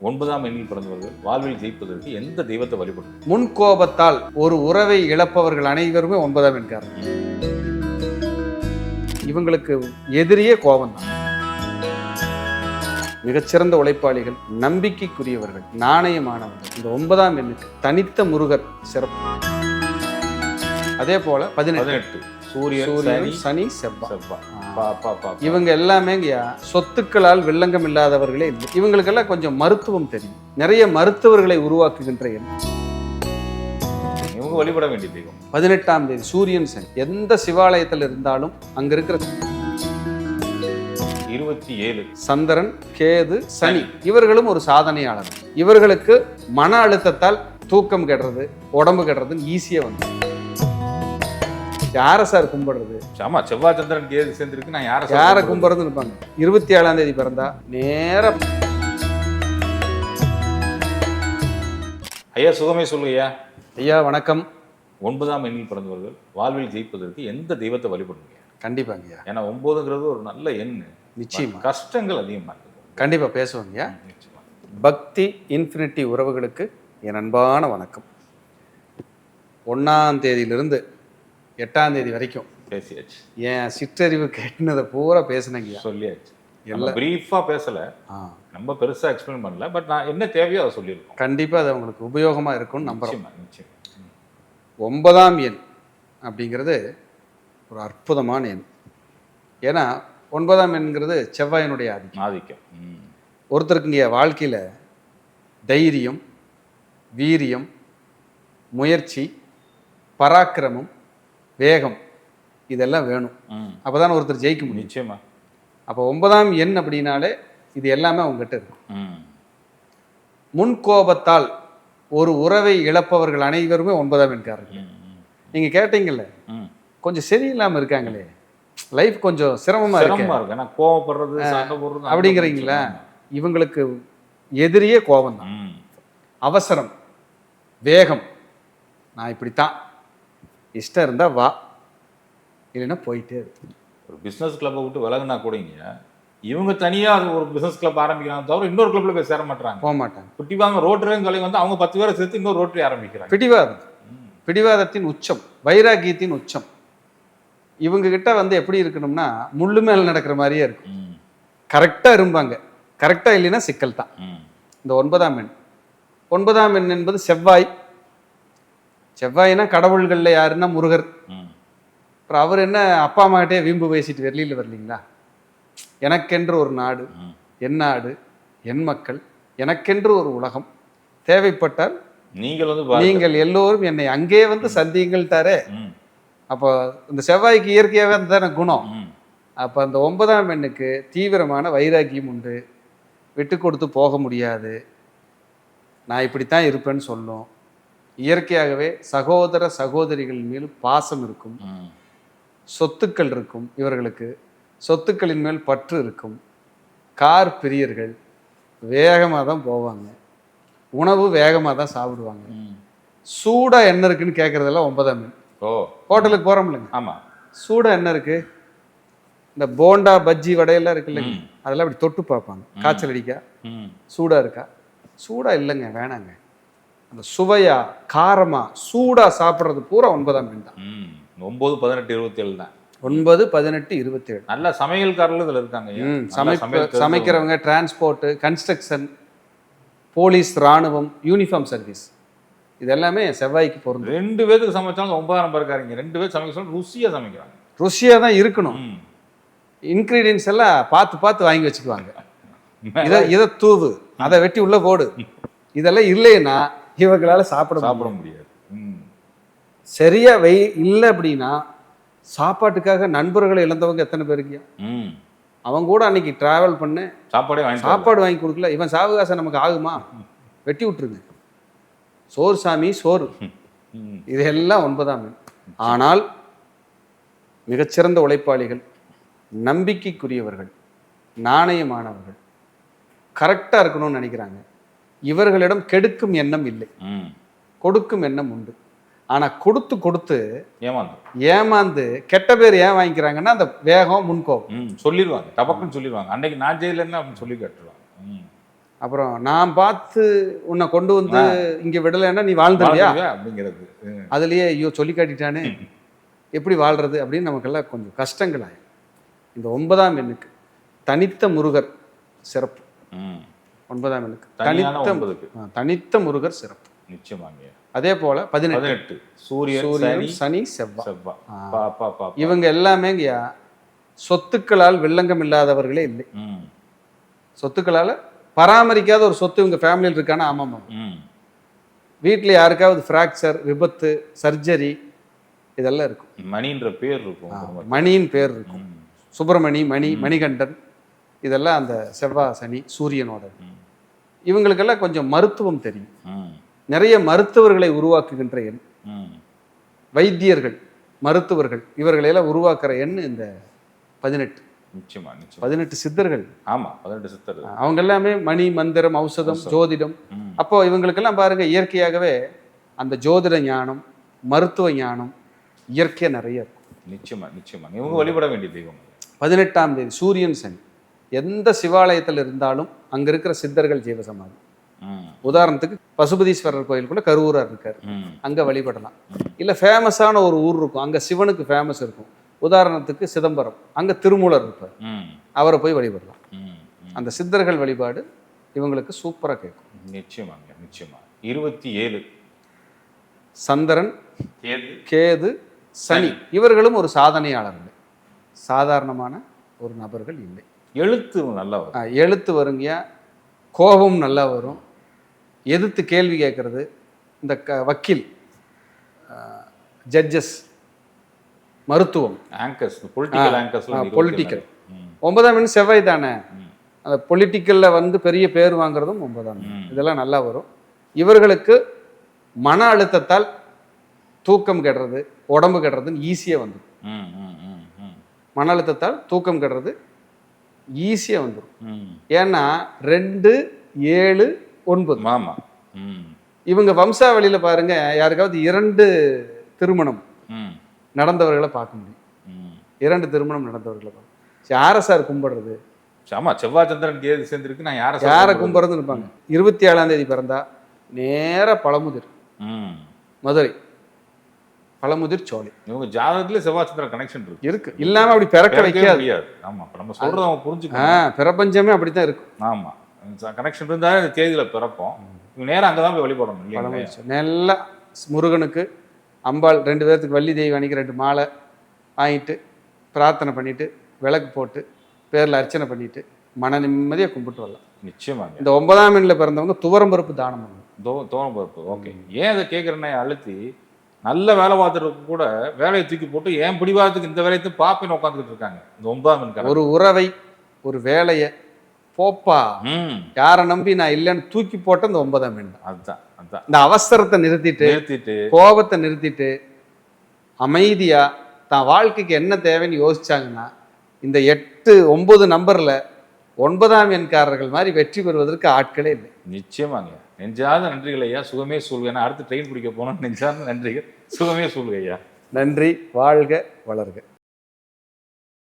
ஒன்பதாம் எண்ணில் பிறந்தவர்கள் வாழ்வில் ஜெயிப்பதற்கு எந்த தெய்வத்தை வழிபடும் முன் கோபத்தால் ஒரு உறவை இழப்பவர்கள் அனைவருமே ஒன்பதாம் எண்காரங்க இவங்களுக்கு எதிரியே கோபம் தான் மிகச்சிறந்த உழைப்பாளிகள் நம்பிக்கைக்குரியவர்கள் நாணயமானவர்கள். இந்த ஒன்பதாம் எண்ணுக்கு தனித்த முருகர் சிறப்பு. அதே போல பதினெட்டு. சூரியன் சனி பா இவங்க எல்லாமே சொத்துக்களால் வில்லங்கம் இல்லாதவர்களே இல்லை. இவங்களுக்கெல்லாம் கொஞ்சம் மருத்துவம் தெரியும். நிறைய மருத்துவர்களை உருவாக்குகின்ற எண் இவங்க வழிபட வேண்டிய தெய்வம். பதினெட்டாம் தேதி சூரியன் சனி. எந்த சிவாலயத்தில் இருந்தாலும் அங்க இருக்கிற இருபத்தி ஏழு. சந்திரன் கேது சனி. இவர்களும் ஒரு சாதனையாளர். இவர்களுக்கு மன அழுத்தத்தால் தூக்கம் கெடுறது உடம்பு கெடுறதுன்னு ஈஸியா வந்து. யாரை சார் கும்பிடுறது? ஆமா செவ்வாய் சந்திரன் கேது சேர்ந்திருக்கு. நான் யாரை யாரை? கும்பிடுறதுன்னு இருப்பாங்க. இருபத்தி ஏழாம் தேதி பிறந்தா நேரா ஐயா சுகமே சொல்லுங்கய்யா ஐயா. வணக்கம். ஒன்பதாம் எண்ணில் பிறந்தவர்கள் வாழ்வில் ஜெயிப்பதற்கு எந்த தெய்வத்தை வழிபடுங்க கண்டிப்பாங்க ஐயா. ஏன்னா ஒன்பதுங்கிறது ஒரு நல்ல எண். நிச்சயமா. கஷ்டங்கள் அதிகமா இருக்குது கண்டிப்பா பேசுவாங்க ஐயா. பக்தி இன்ஃபினிட்டி உறவுகளுக்கு என் அன்பான வணக்கம். ஒன்றாம் தேதியிலிருந்து எட்டாம் தேதி வரைக்கும். பேசியாச்சு. என் சிற்றறிவு கேட்டுனதை பூரா பேசுனங்கய்யா சொல்லியாச்சு. நம்ம பிரீஃபா பேசல. நம்ம பெருசா எக்ஸ்பிளைன் பண்ணல. பட் நான் என்ன தேவையோ அதை சொல்லியிருக்கோம். கண்டிப்பாக அது உங்களுக்கு உபயோகமாக இருக்கும்னு நம்புகிறோம். ஒன்பதாம் எண் அப்படிங்கிறது ஒரு அற்புதமான எண். ஏன்னா ஒன்பதாம் எண்ங்கிறது செவ்வாயினுடைய ஆதிக்கம். ஆதிக்கம். ஒருத்தருக்குங்க வாழ்க்கையில் தைரியம் வீரியம் முயற்சி பராக்கிரமம் வேகம். இதெல்லாம் வேணும். ம். அப்போ ஒருத்தர் ஜெயிக்க முடியும். நிச்சயமா. அப்போ ஒன்பதாம் எண் அப்படின்னாலே இது எல்லாமே அவங்ககிட்ட இருக்கும். முன்கோபத்தால் ஒரு உறவை இழப்பவர்கள் அனைவருமே ஒன்பதாம் எண்காரர்கள். நீங்கள் கேட்டீங்கல்ல. கொஞ்சம் சரியில்லாமல் இருக்காங்களே. லைஃப் கொஞ்சம் சிரமமாக இருக்கு. ஏன்னா கோவப்படுறது அப்படிங்கிறீங்களா? இவங்களுக்கு எதிரியே கோபம் தான். அவசரம் வேகம். நான் இப்படித்தான். இஷ்டம் இருந்தால் வா. இல்லைன்னா போயிட்டே இரு. ஒரு பிசினஸ் கிளப்பை விட்டு விலகுனா கூடங்க இவங்க தனியா அது ஒரு பிசினஸ் கிளப் ஆரம்பிக்கிறாங்க தவிர இன்னொரு கிளப்ல போய் சேர மாட்டாங்க போக மாட்டாங்க குட்டிவாங்க ரோட்டரியும் கலை வந்து அவங்க பத்து பேரை சேர்த்து இன்னொரு ரோட்டரி ஆரம்பிக்கிறாங்க. பிடிவாதம். பிடிவாதத்தின் உச்சம். வைராகியத்தின் உச்சம். இவங்க கிட்ட வந்து எப்படி இருக்கணும்னா முள்ளு மேல நடக்கிற மாதிரியே இருக்கும். ம். கரெக்டா இருப்பாங்க கரெக்டா இல்லைன்னா சிக்கல் தான். இந்த ஒன்பதாம் எண். ஒன்பதாம் எண் என்பது செவ்வாய். செவ்வாய்னா கடவுள்கள்ல யாருன்னா முருகர். அப்புறம் அவர் என்ன அப்பா அம்மாகிட்டே வீம்பு பேசிட்டு வெளியில் வரலீங்களா எனக்கென்று ஒரு நாடு. என் நாடு என் மக்கள் எனக்கென்று ஒரு உலகம் தேவைப்பட்டால் நீங்கள் வந்து. நீங்கள் எல்லோரும் என்னை அங்கே வந்து சந்தியுங்கள் தரே. அப்போ இந்த செவ்வாய்க்கு இயற்கையாகவே அந்த தானே குணம். அப்போ அந்த ஒன்பதாம் எண்ணுக்கு தீவிரமான வைராக்கியம் உண்டு விட்டு கொடுத்து போக முடியாது நான் இப்படித்தான் இருப்பேன்னு சொல்லும் இயற்கையாகவே சகோதர சகோதரிகள் மேல் பாசம் இருக்கும். சொத்துக்கள் இருக்கும் இவர்களுக்கு. சொத்துக்களின் மேல் பற்று இருக்கும். கார் பிரியர்கள் வேகமாக தான் போவாங்க. உணவு வேகமாக தான் சாப்பிடுவாங்க. சூடாக என்ன இருக்குன்னு கேட்குறதெல்லாம் ஒன்பதாம் எண். ஓ. ஹோட்டலுக்கு போகிறோம்லங்க ஆமா. சூடாக என்ன இருக்கு? இந்த போண்டா பஜ்ஜி வடையெல்லாம் இருக்கு இல்லைங்க? ம். அதெல்லாம் அப்படி தொட்டு பார்ப்பாங்க. காய்ச்சல் அடிக்கா. சூடாக இருக்கா? சூடாக இல்லைங்க வேணாங்க. அந்த சுவையா காரமா சூடாக சாப்பிட்றது பூரா ஒன்பதாம் எண் தான். ஒன்பது பதினெட்டு இருபத்தி ஏழு தான். ஒன்பது பதினெட்டு இருபத்தேழு. நல்ல சமையல்காரர்கள் இதுல இருக்காங்க. சமைக்கிறவங்க டிரான்ஸ்போர்ட்டு கன்ஸ்ட்ரக்ஷன் போலீஸ் ராணுவம் யூனிஃபார்ம் சர்வீஸ் இது எல்லாமே செவ்வாய்க்கு பொருந்தும். ரெண்டு பேருக்கு சமைச்சாலும் ஒன்பதாயிரம் பேர் இருக்காங்க ரெண்டு பேர் சமைக்க சொல்ல ருசியா சமைக்கிறாங்க. ருசியாக தான் இருக்கணும். இன்க்ரீடியன்ஸ் எல்லாம் பார்த்து பார்த்து வாங்கி வச்சுக்குவாங்க. இதை இதை தூவு. அதை வெட்டி உள்ள போடு. இதெல்லாம் இல்லைன்னா இவங்களால சாப்பிட. சாப்பிட முடியாது. சரியா வெய் இல்லை அப்படின்னா சாப்பாட்டுக்காக நண்பர்களை இழந்தவங்க எத்தனை பேருக்கு ம். அவங்க கூட அன்னைக்கு டிராவல் பண்ண சாப்பாடே வரல. சாப்பாடு வாங்கி கொடுக்கல இவன் சாவகாசம் நமக்கு ஆகுமா வெட்டி விட்டுருங்க சோறு சாமி சோறு. இதெல்லாம் ஒன்பதாம் ஆனால் மிகச்சிறந்த உழைப்பாளிகள் நம்பிக்கைக்குரியவர்கள் நாணயமானவர்கள் கரெக்டாக இருக்கணும்னு நினைக்கிறாங்க இவர்களிடம் கெடுக்கும் எண்ணம் இல்லை. ம். கொடுக்கும் எண்ணம் உண்டு. ஆனா கொடுத்து கொடுத்து ஏமாந்து. ஏமாந்து கெட்ட பேர் ஏன் வாங்கிக்கிறாங்கன்னா அந்த வேகம் முன்கோபம். ம் சொல்லிடுவாங்க டபக்குன்னு சொல்லிடுவாங்க அன்னைக்கு நான் ஜெயிலன்னு அப்படின்னு சொல்லி கட்டுருவாங்க அப்புறம் நான் பார்த்து உன்னை கொண்டு வந்து இங்க விடலைன்னா நீ வாழ்ந்துருவியா? அப்படிங்கிறது. அதுலயே ஐயோ சொல்லி காட்டிட்டானே. எப்படி வாழ்றது அப்படின்னு நமக்கெல்லாம் கொஞ்சம் கஷ்டங்களாய் இந்த ஒன்பதாம் எண்ணுக்கு தனித்த முருகர் சிறப்பு. ம். ஒன்பதாம் தனியான தனித்த தனித்த முருகர் சிறப்பு. நிச்சயமாங்க. அதே போல பதினெட்டு. சூரியன் சனி செவ்வாய் இவங்க எல்லாமேங்கய்யா சொத்துக்களால் வில்லங்கம் இல்லாதவர்களே இல்லை. சொத்துக்களால பராமரிக்காத ஒரு சொத்து இவங்க ஃபேமிலியில் இருக்கானா? ஆமாம் வீட்டில் யாருக்காவது ஃப்ராக்சர் விபத்து சர்ஜரி இதெல்லாம் இருக்கும். மணின்ற பேர் இருக்கும். மணியின் பேர் இருக்கும். சுப்பிரமணி மணி மணிகண்டன் இதெல்லாம் அந்த செவ்வாய் சனி சூரியனோட. இவங்களுக்கெல்லாம் கொஞ்சம் மருத்துவம் தெரியும். நிறைய மருத்துவர்களை உருவாக்குகின்ற எண். வைத்தியர்கள் மருத்துவர்கள் இவர்களையெல்லாம் உருவாக்குற எண் இந்த பதினெட்டு. நிச்சயமா பதினெட்டு சித்தர்கள். ஆமா பதினெட்டு சித்தர் அவங்க எல்லாமே மணி மந்திரம் ஔஷதம் ஜோதிடம். அப்போ இவங்களுக்கெல்லாம் பாருங்க இயற்கையாகவே அந்த ஜோதிட ஞானம் மருத்துவ ஞானம் இயற்கையா நிறைய இருக்கும். நிச்சயமா நிச்சயமா. இவங்க வழிபட வேண்டிய தெய்வம். பதினெட்டாம் தேதி சூரியன் சனி. எந்த சிவாலயத்தில் இருந்தாலும் அங்க இருக்கிற சித்தர்கள் ஜீவசமாதி. உதாரணத்துக்கு பசுபதீஸ்வரர் கோயிலுக்குள்ள கருவூரார் இருக்காரு. அங்க வழிபடலாம். இல்ல ஃபேமஸான ஒரு ஊர் இருக்கும். அங்க சிவனுக்கு ஃபேமஸ் இருக்கும். உதாரணத்துக்கு சிதம்பரம். அங்க திருமூலர் இருப்பார். அவரை போய் வழிபடலாம். அந்த சித்தர்கள் வழிபாடு இவங்களுக்கு சூப்பரா கேட்கும். நிச்சயமாங்க நிச்சயமா. இருபத்தி ஏழு சந்திரன் கேது. சனி. இவர்களும் ஒரு சாதனையாளர்கள். சாதாரணமான ஒரு நபர்கள் இல்லை. எழுத்து நல்லா வரும். எழுத்து வருங்கயா கோபம் நல்லா வரும். எதிர்த்து கேள்வி கேட்கறது. இந்த க வக்கீல் ஜட்ஜஸ் மருத்துவம். ஆங்கர்ஸ் பொலிட்டிக்கல் ஆங்கர்ஸ் பொலிட்டிக்கல் ஒன்பதாம் எண் செவ்வாய் தானே? அந்த பொலிட்டிக்கலில் வந்து பெரிய பேர் வாங்குறதும் ஒன்பதாம். இதெல்லாம் நல்லா வரும். இவர்களுக்கு மன அழுத்தத்தால் தூக்கம் கெடுறது உடம்பு கெடுறதுன்னு ஈஸியாக வந்துடும் மன அழுத்தத்தால் தூக்கம் கெடுறது ஈஸியாக வந்துடும் ஏன்னா ரெண்டு ஏழு ஒன்பது. மாமா ம். இவங்க வம்சாவளியில் பாருங்க யாருக்காவது இரண்டு திருமணம் நடந்தவர்களை பார்க்க முடியும். இரண்டு திருமணம் நடந்தவர்களை பார்க்க யாரை சார் கும்பிடுறது. ஆமா செவ்வாய் சந்திரன் கேது சேர்ந்துருக்கு நான் யாரை யாரை? கும்பிட்றதுன்னு இருப்பாங்க. இருபத்தி ஏழாம் தேதி பிறந்தா நேரா பழமுதிர். மதுரை. பழமுதிர் சோலை. இவங்க ஜாதகத்துல செவ்வாய் சந்திரன் கனெக்ஷன் இருக்கு. இருக்கு. இல்லாம அப்படி பிறக்க வைக்காது. முடியாது. ஆமா இப்ப நம்ம சொல்றத அவங்க புரிஞ்சுக்கணும். பிரபஞ்சமே அப்படித்தான் இருக்கும். ஆமா. கனெக்ஷன் இருந்தா இந்த தேதியில பிறப்போம். இவங்க நேரா அங்கதான் போய் வழிபடணும். நல்லா முருகனுக்கு அம்பாள் ரெண்டு பேர்த்துக்கு வள்ளி தெய்வம் அன்னைக்கு ரெண்டு மாலை வாங்கிட்டு பிரார்த்தனை பண்ணிட்டு விளக்கு போட்டு பேர்ல அர்ச்சனை பண்ணிட்டு மன நிம்மதியாக கும்பிட்டு வரலாம். நிச்சயமாங்க. இந்த ஒன்பதாம் எண்ணில் பிறந்தவங்க துவரம்பருப்பு தானம் பண்ணணும் தோ தோணும் பருப்பு ஓகே. ஏன் இதை கேட்குறேன்னா அழுத்தி நல்ல வேலை பார்த்துட்டு கூட வேலையை தூக்கி போட்டு ஏன் பிடிவாதத்துக்கு இந்த வேலையை பார்ப்பேன்னு உட்காந்துக்கிட்டு இருக்காங்க. இந்த ஒன்பதாம் ஒரு உறவை ஒரு வேலையை போப்பா யாரை நம்பி நான் இல்லைன்னு தூக்கி போட்ட இந்த ஒன்பதாம் தான். அதுதான் அதுதான். இந்த அவசரத்தை நிறுத்திட்டு நிறுத்திட்டு. கோபத்தை நிறுத்திட்டு அமைதியா தான் வாழ்க்கைக்கு என்ன தேவைன்னு யோசிச்சாங்கன்னா இந்த எட்டு ஒன்பது நம்பர்ல ஒன்பதாம் எண்காரர்கள் மாதிரி வெற்றி பெறுவதற்கு ஆட்களே இல்லை. நிச்சயமாங்க. நெஞ்சார்ந்த நன்றிகள் ஐயா. சுகமே சொல்க அடுத்து ட்ரெயின் பிடிக்க போனோம் நெஞ்சார்ந்த நன்றிகள். சுகமே சொல்க ஐயா. நன்றி. வாழ்க வளர்க.